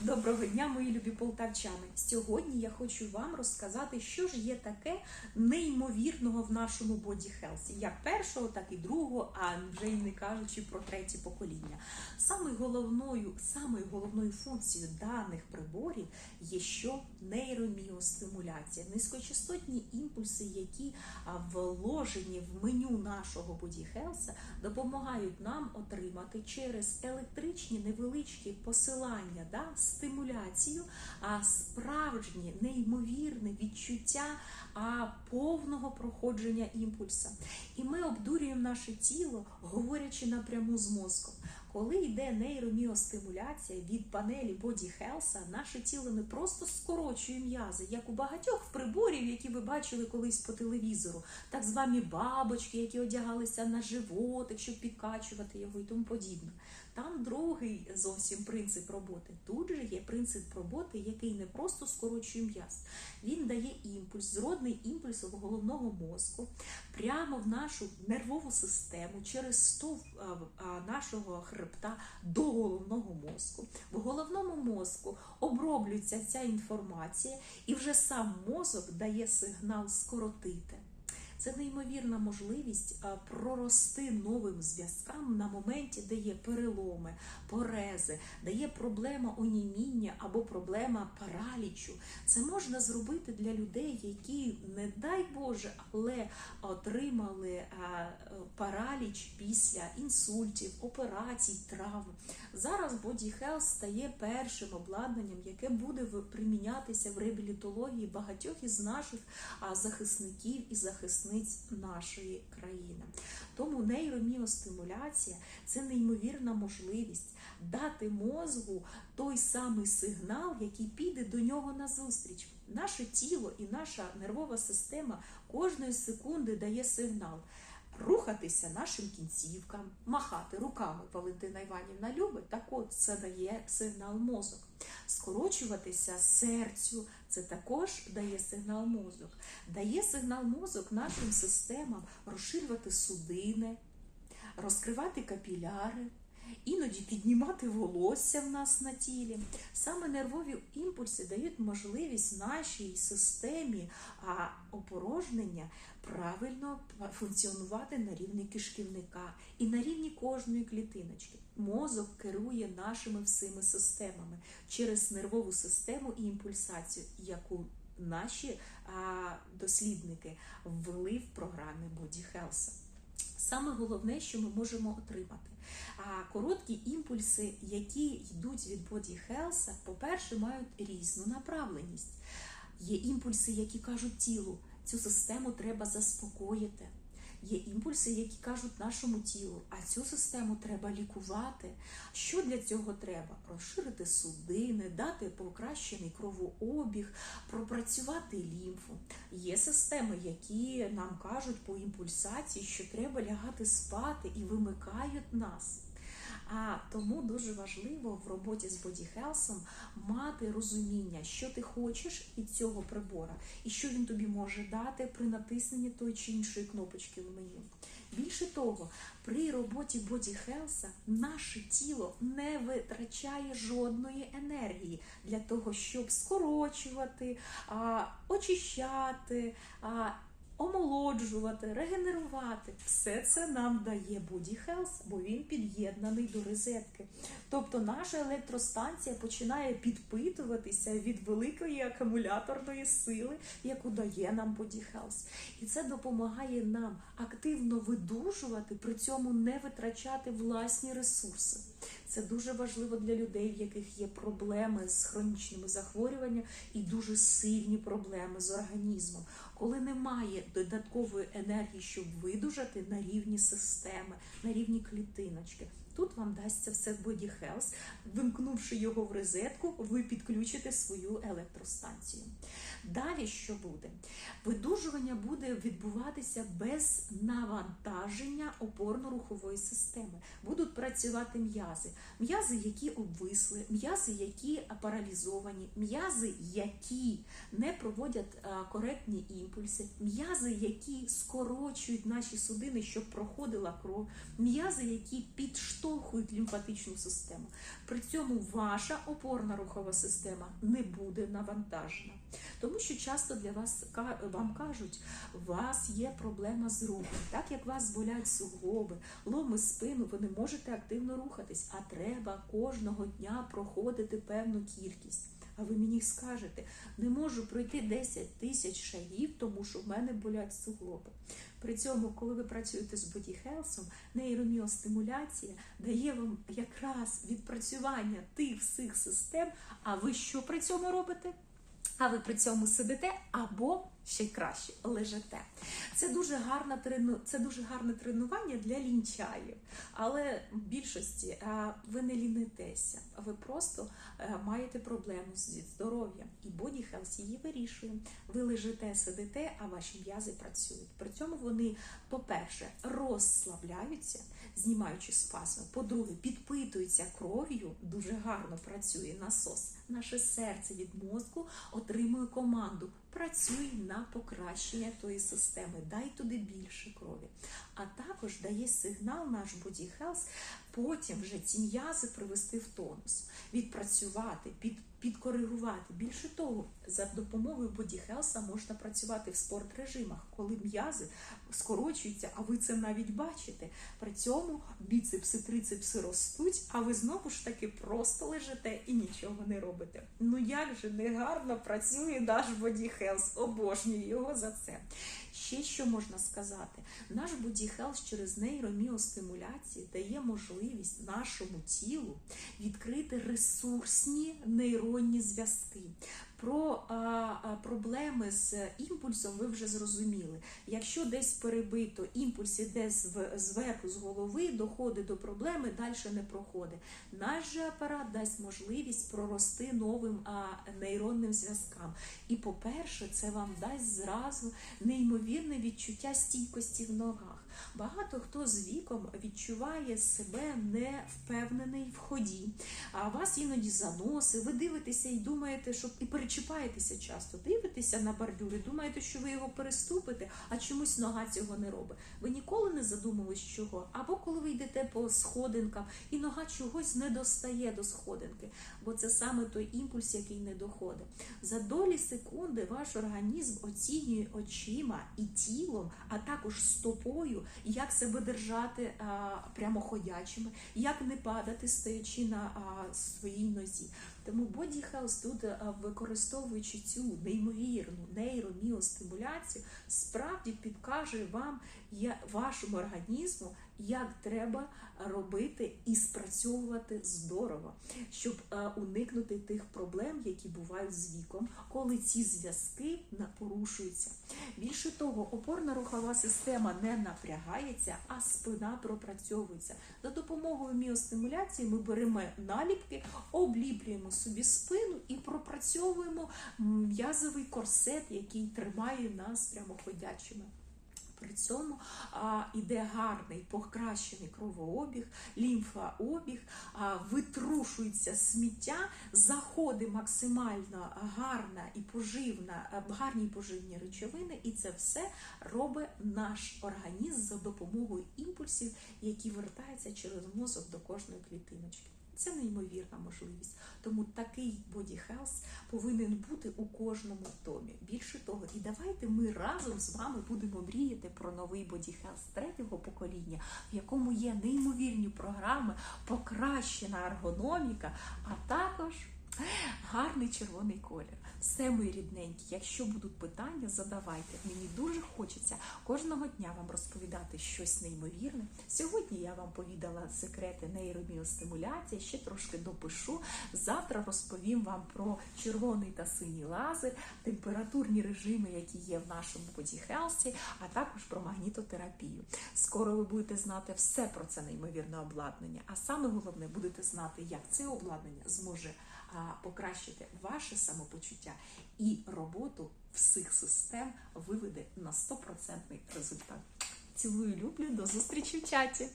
Доброго дня, мої любі полтавчани. Сьогодні я хочу вам розказати, що ж є таке неймовірного в нашому боді хелсі, як першого, так і другого, а вже й не кажучи про третє покоління. Саме головною, самою головною функцією даних приборів є що нейроміостимуляція, низькочастотні імпульси, які вложені в меню нашого боді хелса, допомагають нам отримати через електричні невеличкі посилання, да, стимуляцію, а справжнє неймовірне відчуття а, повного проходження імпульса. І ми обдурюємо наше тіло, говорячи напряму з мозком. Коли йде нейроміостимуляція від панелі Body Health, наше тіло не просто скорочує м'язи, як у багатьох приборів, які ви бачили колись по телевізору, так звані бабочки, які одягалися на животик, щоб підкачувати його і тому подібне. Там другий зовсім принцип роботи. Тут же є принцип роботи, який не просто скорочує м'яз. Він дає імпульс, зродний імпульс в головного мозку прямо в нашу нервову систему через стовп нашого хребта до головного мозку. В головному мозку оброблюється ця інформація, і вже сам мозок дає сигнал скоротити. Це неймовірна можливість прорости новим зв'язкам на моменті, де є переломи, порези, де є проблема оніміння або проблема паралічу. Це можна зробити для людей, які, не дай Боже, але отримали параліч після інсультів, операцій, травм. Зараз Body Health стає першим обладнанням, яке буде примінятися в реабілітології багатьох із наших захисників і захисниць нашої країни. Тому нейроміостимуляція це неймовірна можливість дати мозгу той самий сигнал, який піде до нього назустріч. Наше тіло і наша нервова система кожної секунди дає сигнал. Рухатися нашим кінцівкам, махати руками Валентина Іванівна любить, так от це дає сигнал мозок. Скорочуватися серцю, це також дає сигнал мозок. Дає сигнал мозок нашим системам розширювати судини, розкривати капіляри, іноді піднімати волосся в нас на тілі. Саме нервові імпульси дають можливість нашій системі а, опорожнення правильно функціонувати на рівні кишківника і на рівні кожної клітиночки. Мозок керує нашими всіми системами через нервову систему і імпульсацію, яку наші дослідники ввели в програмі Body Health. Саме головне, що ми можемо отримати. Короткі імпульси, які йдуть від Body Health, по-перше, мають різну направленість. Є імпульси, які кажуть тілу, цю систему треба заспокоїти. Є імпульси, які кажуть нашому тілу, а цю систему треба лікувати. Що для цього треба? Розширити судини, дати покращений кровообіг, пропрацювати лімфу. Є системи, які нам кажуть по імпульсації, що треба лягати спати і вимикають нас. А тому дуже важливо в роботі з Body Health мати розуміння, що ти хочеш від цього прибора, і що він тобі може дати при натисненні тої чи іншої кнопочки в меню. Більше того, при роботі Body Health наше тіло не витрачає жодної енергії для того, щоб скорочувати, очищати. Омолоджувати, регенерувати все це нам дає Body Health, бо він під'єднаний до розетки. Тобто наша електростанція починає підпитуватися від великої акумуляторної сили, яку дає нам Body Health. І це допомагає нам активно видужувати, при цьому не витрачати власні ресурси. Це дуже важливо для людей, в яких є проблеми з хронічними захворюваннями і дуже сильні проблеми з організмом, коли немає додаткової енергії, щоб видужати на рівні системи, на рівні клітиночки. Тут вам дасться все в Body Health. Вимкнувши його в розетку, ви підключите свою електростанцію. Далі що буде? Видужування буде відбуватися без навантаження опорно-рухової системи. Будуть працювати м'язи. М'язи, які обвисли, м'язи, які паралізовані, м'язи, які не проводять коректні імпульси, м'язи, які скорочують наші судини, щоб проходила кров, м'язи, які підштовхують заштовхують лімфатичну систему. При цьому ваша опорна рухова система не буде навантажена. Тому що часто для вас вам кажуть, у вас є проблема з рухом, так як вас болять суглоби, ломи спину, ви не можете активно рухатись, а треба кожного дня проходити певну кількість. А ви мені скажете, не можу пройти 10 тисяч шагів, тому що в мене болять суглоби. При цьому, коли ви працюєте з бодіхелсом, нейроміостимуляція дає вам якраз відпрацювання тих всіх систем. А ви що при цьому робите? А ви при цьому сидите або ще й краще лежите. Це дуже гарне трену... це дуже гарне тренування для лінчаїв. Але в більшості е, ви не лінитеся, ви просто е, маєте проблему зі здоров'ям. І Body Health її вирішує. Ви лежите, сидите, а ваші м'язи працюють. При цьому вони, по-перше, розслабляються, знімаючи спазми. По-друге, підпитуються кров'ю, дуже гарно працює насос. Наше серце від мозку отримує команду. Працюй на покращення тої системи, дай туди більше крові. А також дає сигнал наш Body Health потім вже ці м'язи привести в тонус, відпрацювати, під, підкоригувати. Більше того, за допомогою Health можна працювати в спорт-режимах, коли м'язи скорочуються, а ви це навіть бачите. При цьому біцепси, трицепси ростуть, а ви знову ж таки просто лежите і нічого не робите. Ну як же негарно працює наш Health, обожнюю його за це. Ще що можна сказати? Наш Health через нейроміостимуляцію дає можливість нашому тілу відкрити ресурсні нейронні зв'язки. Про а, проблеми з імпульсом ви вже зрозуміли. Якщо десь перебито, імпульс іде зв- зверху з голови, доходить до проблеми, далі не проходить. Наш же апарат дасть можливість прорости новим а, нейронним зв'язкам. І, по-перше, це вам дасть зразу неймовірне відчуття стійкості в ногах. Багато хто з віком відчуває себе невпевнений в ході, а вас іноді заносить, ви дивитеся і думаєте, що і перечіпаєтеся часто. Дивитеся на бордюри, думаєте, що ви його переступите, а чомусь нога цього не робить. Ви ніколи не задумувались чого? Або коли ви йдете по сходинкам, і нога чогось не достає до сходинки, бо це саме той імпульс, який не доходить. За долі секунди ваш організм оцінює очима і тілом, а також стопою, як себе держати а, прямоходячими, як не падати, стоячи на своїй нозі. Тому Body Health тут, використовуючи цю неймовірну нейроміостимуляцію, справді підкаже вам, вашому організму, як треба робити і спрацьовувати здорово, щоб е, уникнути тих проблем, які бувають з віком, коли ці зв'язки порушуються. Більше того, опорна рухова система не напрягається, а спина пропрацьовується. За допомогою міостимуляції ми беремо наліпки, обліплюємо собі спину і пропрацьовуємо м'язовий корсет, який тримає нас прямоходячими. При цьому а, іде гарний покращений кровообіг, лімфообіг, а, витрушується сміття, заходить максимально гарна і поживна, гарні і поживні речовини, і це все робить наш організм за допомогою імпульсів, які вертаються через мозок до кожної клітиночки. Це неймовірна можливість. Тому такий Health повинен бути у кожному домі. Більше того, і давайте ми разом з вами будемо мріяти про новий Health третього покоління, в якому є неймовірні програми, покращена ергономіка, а також гарний червоний колір. Все, мої рідненькі, якщо будуть питання, задавайте. Мені дуже хочеться кожного дня вам розповідати щось неймовірне. Сьогодні я вам повідала секрети нейроміостимуляції, ще трошки допишу. Завтра розповім вам про червоний та синій лазер, температурні режими, які є в нашому Body Health, а також про магнітотерапію. Скоро ви будете знати все про це неймовірне обладнання. А саме головне, будете знати, як це обладнання зможе покращити ваше самопочуття і роботу всіх систем виведе на 100% результат. Цілую, люблю, до зустрічі в чаті!